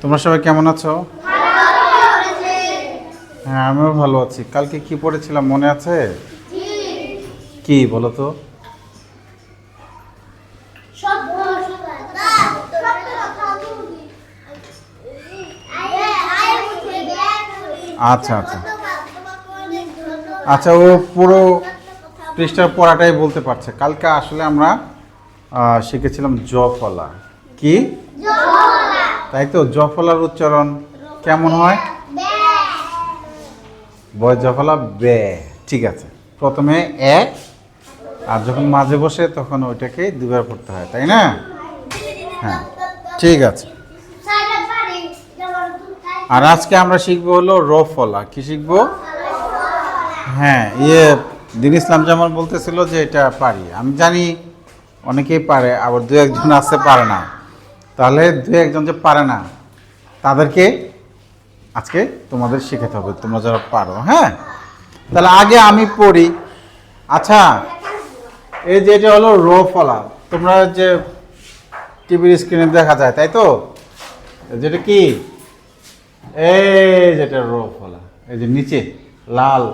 তোমরা সবাই কেমন আছো? হ্যাঁ আমিও ভালো আছি। কালকে কি পড়েছিলাম, মনে আছে? কি বলো তো? আচ্ছা আচ্ছা। আচ্ছা ও পুরো পৃষ্ঠার পড়াটাই বলতে পারছে। কালকে আসলে আমরা শিখেছিলাম জ ফলা কি? তাই তো? জফলার উচ্চারণ কেমন হয়? বয় জফলা বে। ঠিক আছে। প্রথমে এ, আর যখন মাঝে বসে তখন ওইটাকে দুবার পড়তে হয়, তাই না? হ্যাঁ ঠিক আছে। আর আজকে আমরা শিখব হলো র ফলা। কি শিখব? হ্যাঁ ইয়ে দিন ইসলাম জামাল বলতেছিল যে এটা পারি। আমি জানি অনেকেই পারে, আবার দু একজন আছে পারে না। তাহলে দু একজন যে পারে না, তাদেরকে আজকে তোমাদের শিখাতে হবে, তোমরা যারা পারো হ্যাঁ? তাহলে আগে আমি পড়ি। আচ্ছা এই যে এটা হলো রো ফলা, তোমরা যে টিভির স্ক্রিনে দেখা যায়, তাই তো? যেটা কি? এই যেটা রো ফলা, এই যে নিচে, লাল।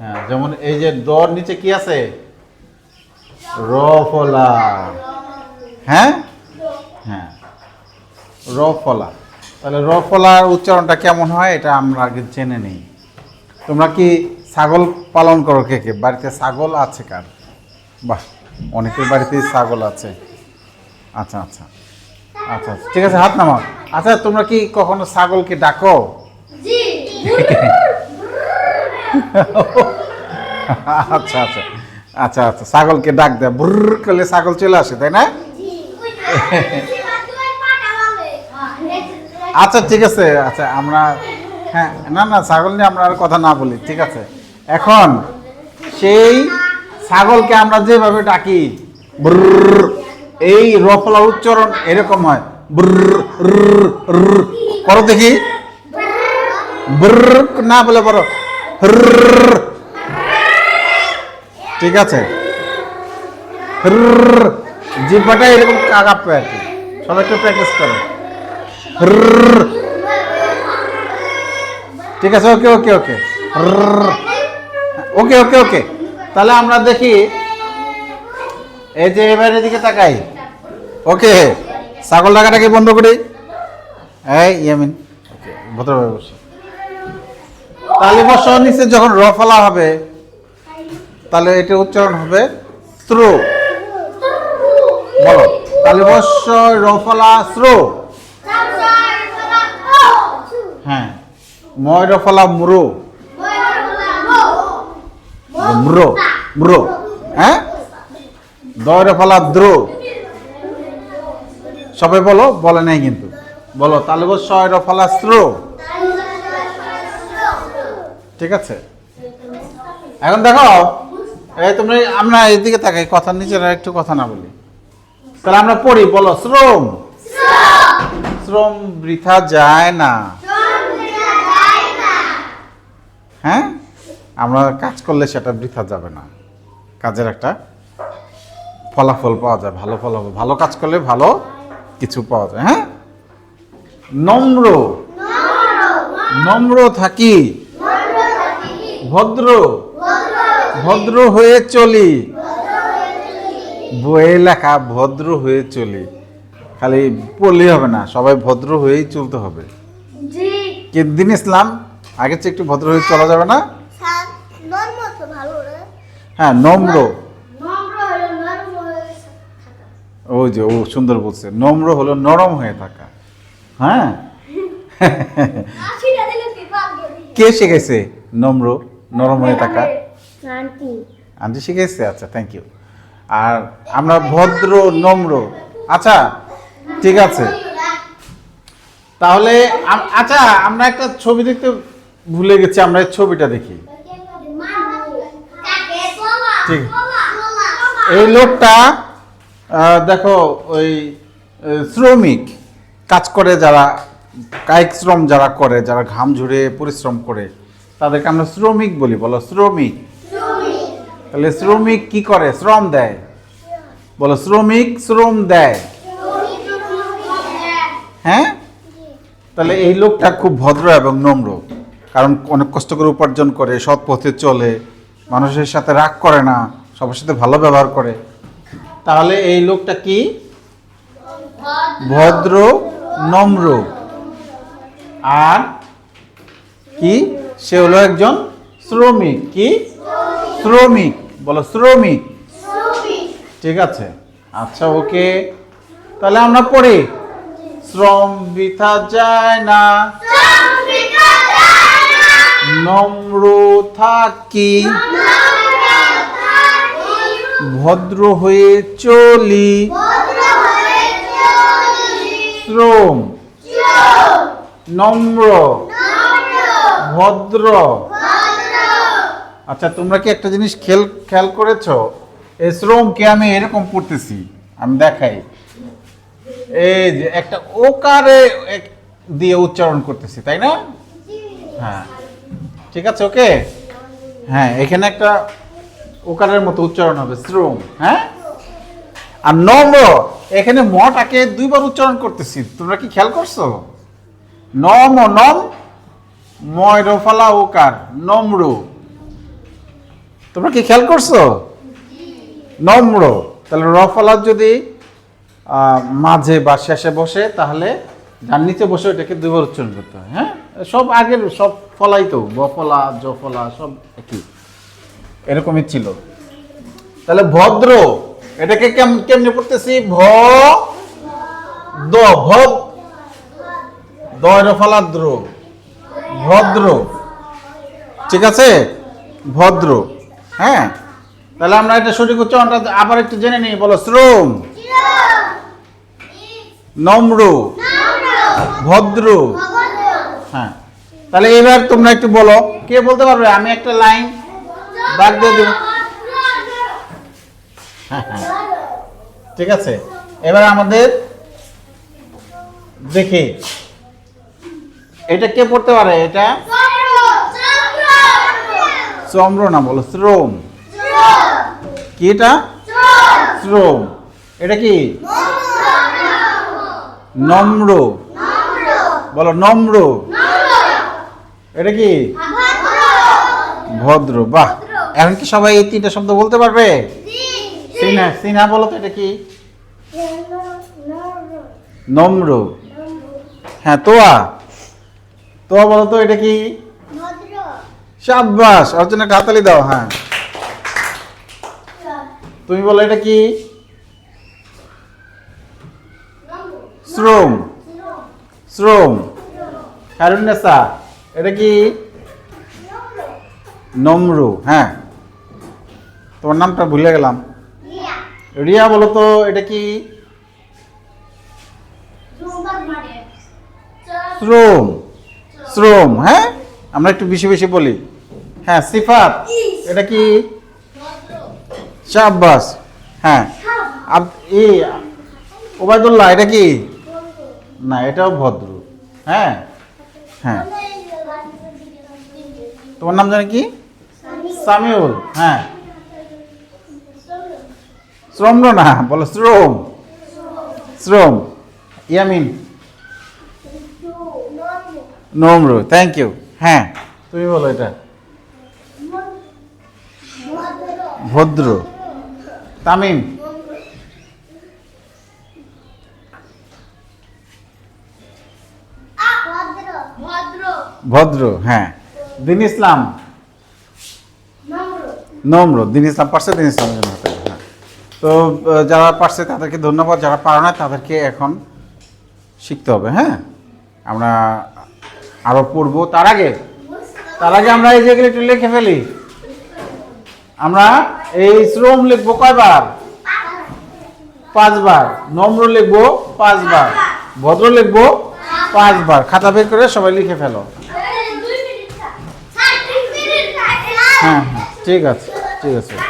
হ্যাঁ যেমন এই যে দর নিচে কি আছে? র ফলা। হ্যাঁ হ্যাঁ? র ফলা। তাহলে র ফলার উচ্চারণটা কেমন হয় এটা আমরা আগে জেনে নিই। তোমরা কি ছাগল পালন করো কে কে? বাড়িতে ছাগল আছে কার? বাহ অনেকের বাড়িতেই ছাগল আছে। আচ্ছা আচ্ছা আচ্ছা আচ্ছা। ঠিক আছে হাত নামাও। আচ্ছা তোমরা কি কখনো ছাগলকে ডাকো? আচ্ছা আচ্ছা আচ্ছা আচ্ছা ছাগলকে ডাক দেয় বুর্র করলে ছাগল চলে আসে তাই না? আচ্ছা ঠিক আছে আচ্ছা আমরা হ্যাঁ না না, ছাগল নিয়ে আমরা আর কথা না বলি, ঠিক আছে এখন সেই ছাগলকে আমরা যেভাবে ডাকি এই রফলা উচ্চারণ এরকম হয়। করো দেখি না বলে বলো। ঠিক আছে রুর। জিহ্বাটা এরকম কাকাপে আর কি সবাই একটু প্র্যাকটিস করো। ঠিক আছে ওকে ওকে ওকে। ওকে ওকে ওকে তাহলে আমরা দেখি, এই যে এবারে দিকে তাকাই। ওকে ছাগল ডাকাটাকে বন্ধ করি? এই, ইয়ামিন। ভদ্রভাবে বসে। তাহলে বসো নিচে যখন র ফলা হবে, তাহলে এটা উচ্চারণ হবে স্রো বলো। তাহলে বস র ফলা স্রো হ্যাঁ। ময় র ফলা মুরো। মুরো। মুরো। হ্যাঁ? দয়রে ফলা দ্রো। সবাই বলো, বলে নাই কিন্তু। বলো র ফলা স্রো ঠিক আছে? এখন দেখো, এই তোমরা আমরা এদিকে তাকাই কথা নিচে একটু কথা না বলি। তাহলে আমরা পড়ি, বলো, শ্রম। শ্রম বৃথা যায় না। হ্যাঁ? আমরা কাজ করলে সেটা বৃথা যাবে না। কাজের একটা ফলাফল পাওয়া যায়, ভালো ফলাফল। ভালো কাজ করলে ভালো কিছু পাওয়া যায় হ্যাঁ? নম্র। নম্র থাকি। ভদ্র। ভদ্র হয়ে চলি। বইয়ে লেখা, ভদ্র হয়ে চলি। খালি পড়লেই হবে না সবাই ভদ্র হয়েই চলতে হবে। কি দিন ইসলাম? আগের চেয়ে একটু ভদ্র হয়ে চলা যাবে না? হ্যাঁ নম্র। ও যে ও সুন্দর বলছে নম্র হলো নরম হয়ে থাকা। হ্যাঁ? কে? শিখেছে নম্র নরম হয়ে থাকা? আন্টি। শিখেছে আচ্ছা থ্যাংক ইউ আর আমরা ভদ্র নম্র। আচ্ছা ঠিক আছে। তাহলে আচ্ছা আমরা একটা ছবি দেখতে ভুলে গেছি, আমরা এই ছবিটা দেখি। ঠিক। এই লোকটা দেখো, ওই শ্রমিক কাজ করে যারা, কায়িক শ্রম যারা করে, যারা ঘাম ঝুড়ে পরিশ্রম করে, তাদেরকে আমরা শ্রমিক বলি। বলো, শ্রমিক। তাহলে শ্রমিক কি করে? শ্রম দেয়। বলো, শ্রমিক শ্রম দেয়। হ্যাঁ? তাহলে এই লোকটা খুব ভদ্র এবং নম্র কারণ অনেক কষ্ট করে উপার্জন করে সৎ পথে চলে মানুষের সাথে রাগ করে না সবার সাথে ভালো ব্যবহার করে। তাহলে এই লোকটা কি? ভদ্র নম্র। আর কি? সে হলো একজন শ্রমিক। কি? শ্রমিক। বলো শ্রমিক। ঠিক আছে। আচ্ছা ওকে। তাহলে আমরা পড়ি। শ্রম বৃথা যায় না। নম্র থাকি ভদ্র হয়ে চলি। শ্রম। নম্র। ভদ্র। আচ্ছা তোমরা কি একটা জিনিস খেল খেয়াল করেছ? এই শ্রমকে আমি এরকম পড়তেছি? আমি দেখাই। এই যে একটা ওকারে দিয়ে উচ্চারণ করতেছি, তাই না? হ্যাঁ। ঠিক আছে, ওকে? হ্যাঁ এখানে একটা ওকারের মতো উচ্চারণ হবে, শ্রম হ্যাঁ? আর নম্র, এখানে মটাকে দুইবার উচ্চারণ করতেছি, তোমরা কি খেয়াল করছ? নম ও নম ময় রফালা ওকার, নম্র। তোমরা কি খেয়াল করছ? নম্র। তাহলে রফালার যদি মাঝে বা শেষে বসে, তাহলে যার নিচে বসে ওটাকে দুইবার উচ্চারণ করতে হয় হ্যাঁ? সব আগের, সব ফলাই তো বফলা জফলা সব একই। এরকমই ছিল। তাহলে ভদ্র, এটাকে কেম- কেমনে পড়তেছি? ভ, দ ভদ দয়রফালাদ্র ভদ্র। ঠিক আছে? ভদ্র। হ্যাঁ? তাহলে আমরা এটা সঠিক উচ্চারণটা আবার একটু জেনে নিই। বলো, শ্রম। নম্র ভদ্র। হ্যাঁ। তাহলে এবার তোমরা একটু বলো কে বলতে পারবে? আমি একটা লাইন বাদ দিয়ে দেব। হ্যাঁ হ্যাঁ। ঠিক আছে। এবার আমাদের দেখি। এটা কে পড়তে পারে? এটা চম্র না বলো শ্রম। কি এটা? শ্রম। এটা কি? নম্র। বলো, নম্র। এটা কি? ভদ্র। বাহ। এখন কি সবাই এই তিনটা শব্দ বলতে পারবে? সিনা সিনা বলো তো এটা কি? নম্র। হ্যাঁ তোয়া। তোয়া বলো তো এটা কি? সাব্বাস। ওর জন্য একটা হাতালি দাও হ্যাঁ। তুমি বলো এটা কি? শ্রম। শ্রম। কারুন্নেসা এটা কি? নম্র হ্যাঁ। তোমার নামটা ভুলে গেলাম। রিয়া। বলো তো এটা কি? শ্রম। শ্রম। হ্যাঁ? আমরা একটু বেশি বেশি বলি। হ্যাঁ সিফাত। এটা কি? শাবাস হ্যাঁ। আব- ই ওবায়দুল্লাহ এটা কি? না, এটাও ভদ্র। হ্যাঁ? হ্যাঁ। তোমার নাম জানে কি? সামিউল। হ্যাঁ। শ্রম না, বলো শ্রম। শ্রম। ইয়ামিন। নম্র থ্যাংক ইউ হ্যাঁ তুমি বলো এটা। ভদ্র। তামিম। ভদ্র হ্যাঁ। দিন ইসলাম? নম্র। দিন ইসলাম পারছে, দিন ইসলাম। তো যারা পারছে তাদেরকে ধন্যবাদ, যারা পারে না তাদেরকে এখন শিখতে হবে হ্যাঁ? আমরা আরও পড়ব। তার আগে তার আগে আমরা এই যেগুলো একটু লিখে ফেলি। আমরা এই শ্রম লিখব কয়বার? পাঁচবার। নম্র লিখব পাঁচবার। ভদ্র লিখব পাঁচবার। খাতা বের করে সবাই লিখে ফেলো। হ্যাঁ হ্যাঁ ঠিক আছে ঠিক আছে